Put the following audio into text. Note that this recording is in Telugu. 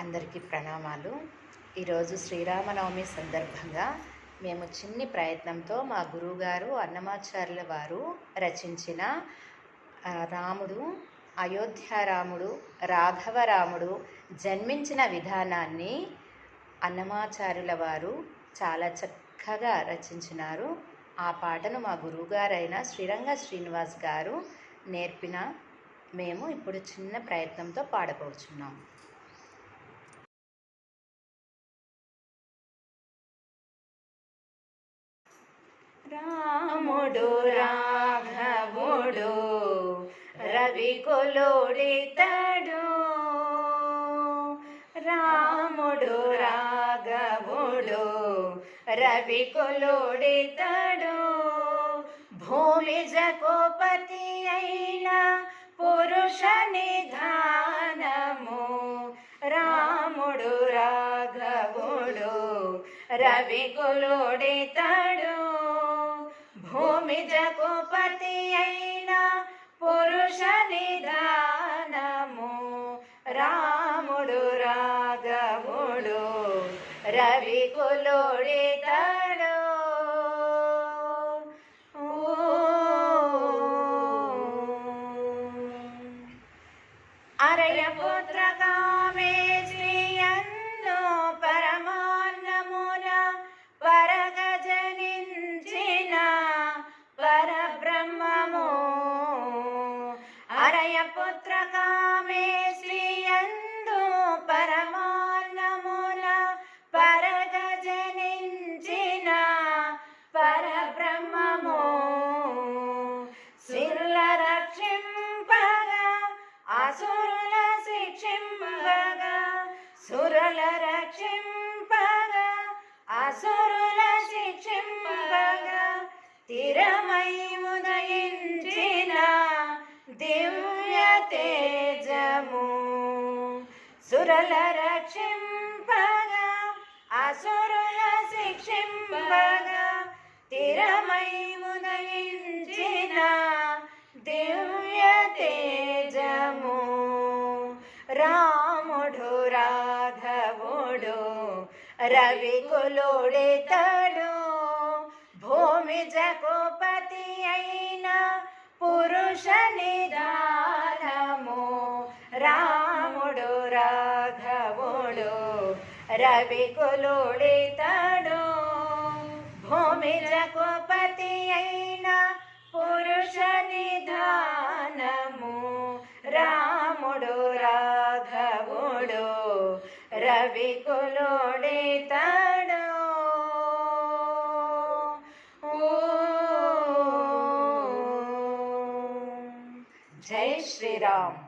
అందరికీ ప్రణామాలు. ఈరోజు శ్రీరామనవమి సందర్భంగా మేము చిన్ని ప్రయత్నంతో మా గురువుగారు అన్నమాచార్యుల వారు రచించిన రాముడు అయోధ్యారాముడు రాఘవరాముడు జన్మించిన విధానాన్ని అన్నమాచార్యుల వారు చాలా చక్కగా రచించినారు. ఆ పాటను మా గురువుగారైన శ్రీరంగ శ్రీనివాస్ గారు నేర్పిన మేము ఇప్పుడు చిన్న ప్రయత్నంతో పాడబోచున్నాం. రాముడు రాఘవుడు రవి కొలుడితడు. రాముడు రాఘవుడు రవి కొలుడితడు. భూమి జకోపతి అయిన పురుష నిధానము. రాముడు రాఘవుడు రవి కొలుడితడు. భూమి జకోపతి అయిన పురుష నిధానము రాముడు రాగముడు రవి కులోడితడు. అరయ పుత్ర కామేశ్వరియందు పుత్రకామే పుత్ర కామేశ్వరియందు పరమాన్నమున పరగజనించిన పరబ్రహ్మము. సిరుల రక్షింపగా అసురుల శిక్షింపగా సురుల రక్షింపగా అసురుల శిక్షింపగా తిరమై తేజము సురల రక్షింపగా అసురుల శిక్షింపగా తిరమై ఉదయించిన దివ్య తేజము. రాముడు రాఘవుడు రవి కులుడితడు. భూమి జకోపతి రవి కులుడితడు భూమి జకోపతి అయిన పురుష నిధానము రాముడు రాఘవుడు రవి కులుడితడు జై శ్రీరామ్